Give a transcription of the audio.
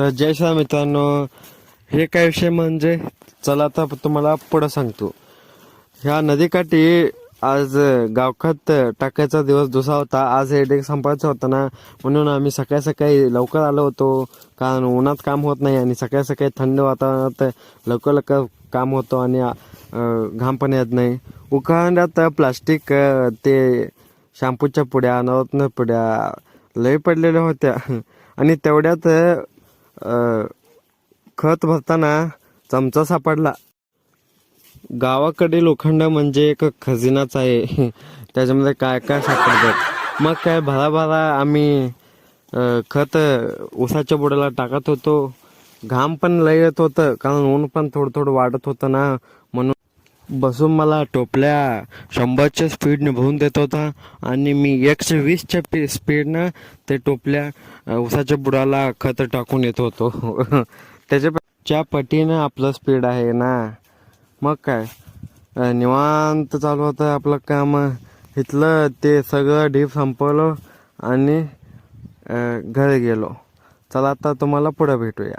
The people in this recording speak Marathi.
तर जय श्री मित्रांनो. हे काय विषय म्हणजे? चला आता तुम्हाला पुढं सांगतो. ह्या नदीकाठी आज गावखात टाकायचा दिवस दुसरा होता. आज हे संपायचा होता ना. म्हणून आम्ही सकाळी सकाळी लवकर आलो होतो. कारण उन्हात काम होत नाही आणि सकाळी सकाळी थंड वातावरणात लवकर लवकर काम होतो आणि घाम पण येत नाही. उखाण्यात प्लास्टिक ते शॅम्पूच्या पुड्या नवरत्न पुड्या लय पडलेल्या होत्या. आणि तेवढ्यात खत भरताना चमचा सापडला. गावाकडे लोखंड म्हणजे एक खजिनाच आहे. त्याच्यामध्ये काय काय सापडतात? मग काय भराभरा आम्ही खत उसाच्या बुडाला टाकत होतो. घाम पण लय येत होतं कारण ऊन पण थोडं थोडं वाढत होतं ना म्हणून बसून मला टोपल्या शंभरच्या स्पीडने भरून देत होता. आणि मी एकशे वीसच्या पी स्पीडनं ते टोपल्या उसाच्या बुडाला खत टाकून येत होतो. त्याच्या पटीनं आपलं स्पीड आहे ना. मग काय? निवांत चालू होतं आपलं काम. इथलं ते सगळं डीप संपवलं आणि घरी गेलो. चला आता तुम्हाला पुढं भेटूया.